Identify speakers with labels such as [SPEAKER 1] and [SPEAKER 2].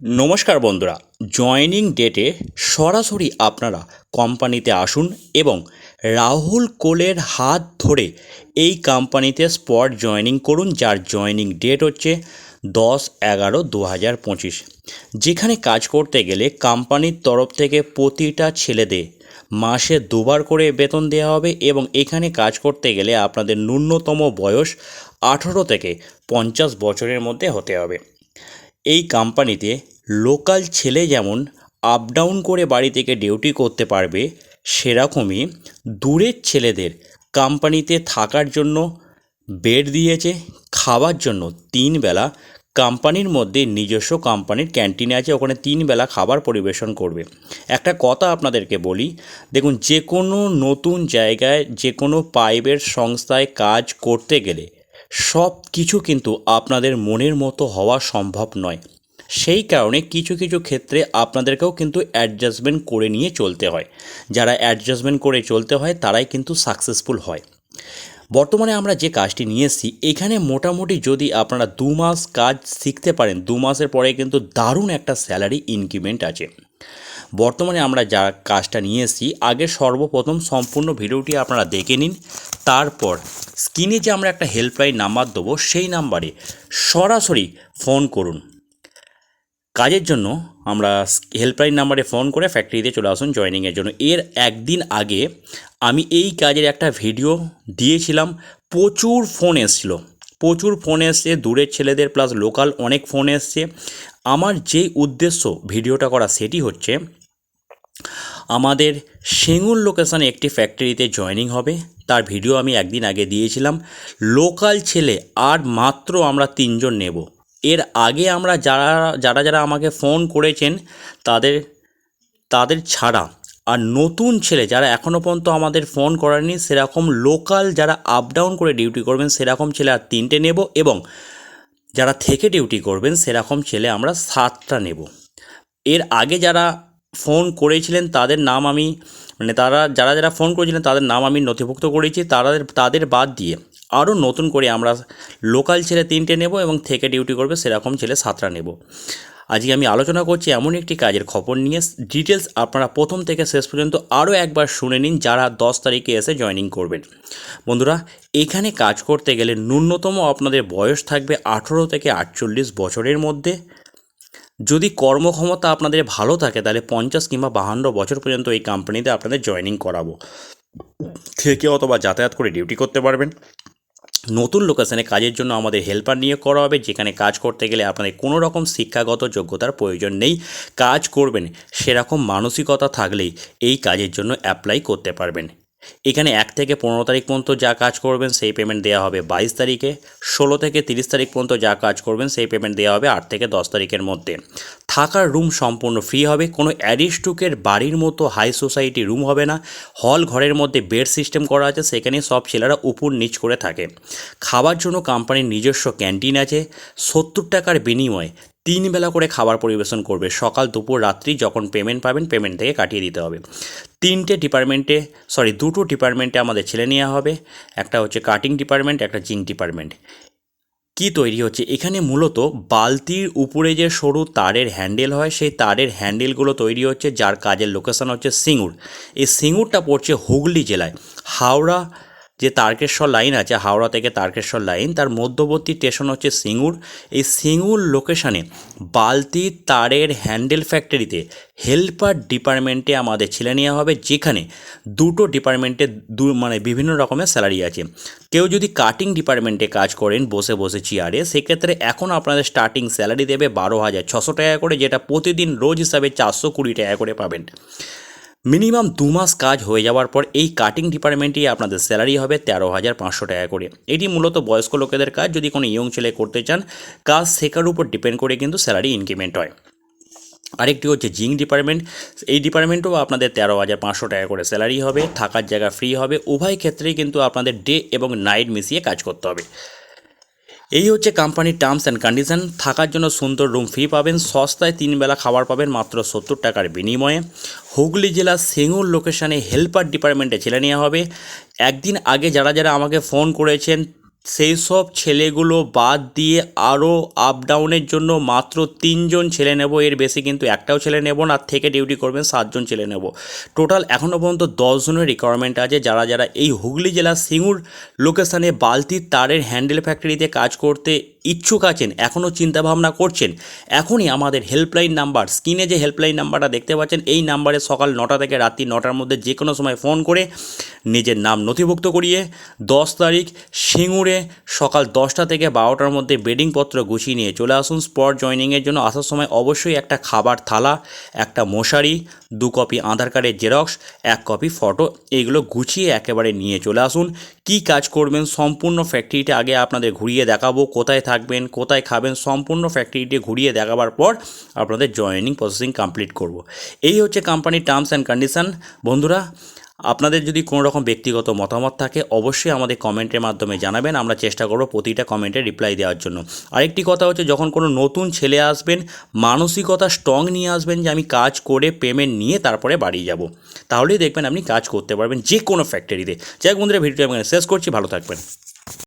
[SPEAKER 1] নমস্কার বন্ধুরা, জয়নিং ডেটে সরাসরি আপনারা কোম্পানিতে আসুন এবং রাহুল কোলের হাত ধরে এই কোম্পানিতে স্পট জয়নিং করুন, যার জয়নিং ডেট হচ্ছে দশ এগারো দু হাজার পঁচিশ। যেখানে কাজ করতে গেলে কোম্পানির তরফ থেকে প্রতিটা ছেলেদের মাসে দুবার করে বেতন দেওয়া হবে এবং এখানে কাজ করতে গেলে আপনাদের ন্যূনতম বয়স আঠেরো থেকে পঞ্চাশ বছরের মধ্যে হতে হবে। এই কোম্পানিতে লোকাল ছেলে যেমন আপ ডাউন করে বাড়ি থেকে ডিউটি করতে পারবে, সেরকমই দূরের ছেলেদের কোম্পানিতে থাকার জন্য বেড দিয়েছে, খাওয়ার জন্য তিন বেলা। কোম্পানির মধ্যে নিজস্ব কোম্পানির ক্যান্টিন আছে, ওখানে তিন বেলা খাবার পরিবেশন করবে। একটা কথা আপনাদেরকে বলি, দেখুন যে কোনো নতুন জায়গায় যে কোনো পাইপের সংস্থায় কাজ করতে গেলে সব কিছু কিন্তু আপনাদের মনের মতো হওয়া সম্ভব নয়। সেই কারণে কিছু কিছু ক্ষেত্রে আপনাদেরকেও কিন্তু অ্যাডজাস্টমেন্ট করে নিয়ে চলতে হয়। যারা অ্যাডজাস্টমেন্ট করে চলতে হয়, তারাই কিন্তু সাকসেসফুল হয়। বর্তমানে আমরা যে কাজটি নিয়ে এসেছি, এখানে মোটামুটি যদি আপনারা দু মাস কাজ শিখতে পারেন, দু মাসের পরে কিন্তু দারুণ একটা স্যালারি ইনক্রিমেন্ট আছে। বর্তমানে আমরা যা কাজটা নিয়ে এসেছি, আগে সর্বপ্রথম সম্পূর্ণ ভিডিওটি আপনারা দেখে নিন, তারপর স্ক্রিনে যে আমরা একটা হেল্পলাইন নাম্বার দেবো, সেই নাম্বারে সরাসরি ফোন করুন। কাজের জন্য আমরা হেল্পলাইন নাম্বারে ফোন করে ফ্যাক্টরিতে চলে আসুন জয়েনিংয়ের জন্য। এর একদিন আগে আমি এই কাজের একটা ভিডিও দিয়েছিলাম, প্রচুর ফোন এসছিল। প্রচুর ফোন এসছে, দূরের ছেলেদের প্লাস লোকাল অনেক ফোন এসছে। আমার যেই উদ্দেশ্য ভিডিওটা করা, সেটি হচ্ছে আমাদের সেঙ্গুর লোকেশানে একটি ফ্যাক্টরিতে জয়েনিং হবে। তার ভিডিও আমি একদিন আগে দিয়েছিলাম। লোকাল ছেলে আর মাত্র আমরা তিনজন নেব। এর আগে আমরা যারা যারা যারা আমাকে ফোন করেছেন, তাদের তাদের ছাড়া। আর নতুন ছেলে যারা এখনও পর্যন্ত আমাদের ফোন করেনি সেরকম লোকাল যারা আপ ডাউন করে ডিউটি করবেন, সেরকম ছেলে আর তিনটে নেব এবং যারা থেকে ডিউটি করবেন, সেরকম ছেলে আমরা সাতটা নেব। এর আগে যারা ফোন করেছিলেন তাদের নাম আমি মানে তারা, যারা যারা ফোন করেছিলেন তাদের নাম আমি নথিভুক্ত করেছি, তাদের তাদের বাদ দিয়ে। আরও নতুন করে আমরা লোকাল ছেলে তিনটে নেব এবং থেকে ডিউটি করবে সেরকম ছেলে সাতটা নেব। আজকে আমি আলোচনা করছি এমন একটি কাজের খবর নিয়ে। ডিটেলস আপনারা প্রথম থেকে শেষ পর্যন্ত আরও একবার শুনে নিন যারা দশ তারিখে এসে জয়েনিং করবেন। বন্ধুরা, এখানে কাজ করতে গেলে ন্যূনতম আপনাদের বয়স থাকবে আঠেরো থেকে আটচল্লিশ বছরের মধ্যে। যদি কর্মক্ষমতা আপনাদের ভালো থাকে, তাহলে পঞ্চাশ কিংবা বাহান্ন বছর পর্যন্ত এই কোম্পানিতে আপনাদের জয়েনিং করাবো। থেকে অথবা যাতায়াত করে ডিউটি করতে পারবেন। নতুন লোকেশনে কাজের জন্য আমাদের হেল্পার নিয়োগ করা হবে, যেখানে কাজ করতে গেলে আপনাদের কোনো রকম শিক্ষাগত যোগ্যতার প্রয়োজন নেই। কাজ করবেন, সেরকম মানসিকতা থাকলেই এই কাজের জন্য অ্যাপ্লাই করতে পারবেন। এখানে এক থেকে পনেরো তারিখ পর্যন্ত যা কাজ করবেন সেই পেমেন্ট দেওয়া হবে বাইশ তারিখে, ষোলো থেকে তিরিশ তারিখ পর্যন্ত যা কাজ করবেন সেই পেমেন্ট দেওয়া হবে আট থেকে দশ তারিখের মধ্যে। থাকার রুম সম্পূর্ণ ফ্রি হবে, কোনো অ্যারিস্টুকের বাড়ির মতো হাই সোসাইটি রুম হবে না হল ঘরের মধ্যে বেড সিস্টেম করা আছে সেখানে সব ছেলেরা উপর নিচ করে থাকে। খাবার জন্য কোম্পানির নিজস্ব ক্যান্টিন আছে, সত্তর টাকার বিনিময়ে তিন বেলা করে খাবার পরিবেশন করবে, সকাল, দুপুর, রাত্রি যখন পেমেন্ট পাবেন পেমেন্ট থেকে কাটিয়ে দিতে হবে। তিনটে ডিপার্টমেন্টে সরি দুটো ডিপার্টমেন্টে আমাদের ছেলে নেওয়া হবে। একটা হচ্ছে কাটিং ডিপার্টমেন্ট একটা জিঙ্ক ডিপার্টমেন্ট কি তৈরি হচ্ছে? এখানে মূলত বালতির উপরে যে সরু তারের হ্যান্ডেল হয়, সেই তারের হ্যান্ডেলগুলো তৈরি হচ্ছে, যার কাজের লোকেশান হচ্ছে সিঙ্গুর। এই সিঙ্গুরটা পড়ছে হুগলি জেলায়। হাওড়া যে তারকেশ্বর লাইন আছে, হাওড়া থেকে তারকেশ্বর লাইন, তার মধ্যবর্তী স্টেশন হচ্ছে সিঙ্গুর। এই সিঙ্গুর লোকেশানে বালতি তারের হ্যান্ডেল ফ্যাক্টরিতে হেল্পার ডিপার্টমেন্টে আমাদের ছেলে নেওয়া হবে, যেখানে দুটো ডিপার্টমেন্টে দু মানে বিভিন্ন রকমের স্যালারি আছে। কেউ যদি কাটিং ডিপার্টমেন্টে কাজ করেন, বসে বসে চেয়ারে সেক্ষেত্রে এখন আপনাদের স্টার্টিং স্যালারি দেবে বারো হাজার ছশো টাকা করে, যেটা প্রতিদিন রোজ হিসাবে চারশো কুড়ি টাকা করে পাবেন। মিনিমাম দু মাস কাজ হয়ে যাওয়ার পর এই কাটিং ডিপার্টমেন্টেই আপনাদের স্যালারি হবে তেরো হাজার পাঁচশো টাকা করে। এটি মূলত বয়স্ক লোকেদের কাজ, যদি কোনো ইয়ং ছেলে করতে চান, কাজ শেখার উপর ডিপেন্ড করে কিন্তু স্যালারি ইনক্রিমেন্ট হয়। আরেকটি হচ্ছে জিঙ্ক ডিপার্টমেন্ট এই ডিপার্টমেন্টেও আপনাদের তেরো হাজার পাঁচশো টাকা করে স্যালারি হবে, থাকার জায়গা ফ্রি হবে, উভয় ক্ষেত্রেই কিন্তু আপনাদের ডে এবং নাইট মিশিয়ে কাজ করতে হবে। এই হচ্ছে কোম্পানির টার্মস অ্যান্ড কন্ডিশন থাকার জন্য সুন্দর রুম ফ্রি পাবেন। সস্তায় তিন বেলা খাবার পাবেন মাত্র সত্তর টাকার বিনিময়ে। হুগলি জেলার সেঙ্গুর লোকেশানে হেল্পার ডিপার্টমেন্টে ছেলে নেওয়া হবে। একদিন আগে যারা যারা আমাকে ফোন করেছেন সেই সব ছেলেগুলো বাদ দিয়ে আরও আপ ডাউনের জন্য মাত্র তিনজন ছেলে নেব। এর বেশি কিন্তু একটাও ছেলে নেব না, থেকে ডিউটি করবেন সাতজন ছেলে নেব। টোটাল এখনও পর্যন্ত দশজনের রিকোয়ারমেন্ট আছে। যারা যারা এই হুগলি জেলার সিঙ্গুর লোকেশানে বালতির তারের হ্যান্ডেল ফ্যাক্টরিতে কাজ করতে ইচ্ছুক আছেন এখনও চিন্তাভাবনা করছেন, এখনই আমাদের হেল্পলাইন নাম্বার স্ক্রিনে যে হেল্পলাইন নাম্বারটা দেখতে পাচ্ছেন, এই নাম্বারে সকাল নটা থেকে রাত্রি নটার মধ্যে যে কোনো সময় ফোন করে নিজের নাম নথিভুক্ত করিয়ে দশ তারিখ সিঙ্গুরে সকাল দশটা থেকে বারোটার মধ্যে বেডিংপত্র গুছিয়ে নিয়ে চলে আসুন স্পট জয়নিংয়ের জন্য। আসার সময় অবশ্যই একটা খাবার থালা, একটা মশারি, দু কপি আধার কার্ডের জেরক্স, এক কপি ফটো এইগুলো গুছিয়ে একেবারে নিয়ে চলে আসুন। কি কাজ করবেন? সম্পূর্ণ ফ্যাক্টরিটা আগে আপনাদের ঘুরিয়ে দেখাবো। কোথায় থাকবেন? কোথায় খাবেন? সম্পূর্ণ ফ্যাক্টরিটি ঘুরিয়ে দেখাবার পর আপনাদের জয়েনিং প্রসেসিং কমপ্লিট করব। এই হচ্ছে কোম্পানির টার্মস অ্যান্ড কন্ডিশন বন্ধুরা আপনাদের যদি কোনো রকম ব্যক্তিগত মতামত থাকে, অবশ্যই আমাদের কমেন্টের মাধ্যমে জানাবেন। আমরা চেষ্টা করব প্রতিটা কমেন্টে রিপ্লাই দেওয়ার জন্য। আরেকটি কথা হচ্ছে, যখন কোনো নতুন ছেলে আসবেন, মানসিকতা স্ট্রং নিয়ে আসবেন যে আমি কাজ করে পেমেন্ট নিয়ে তারপরে বাড়ি যাব। তাহলেই দেখবেন আপনি কাজ করতে পারবেন যে কোনো ফ্যাক্টরিতে যাই বন্ধুরা ভিডিওটি আমি শেষ করছি। ভালো থাকবেন।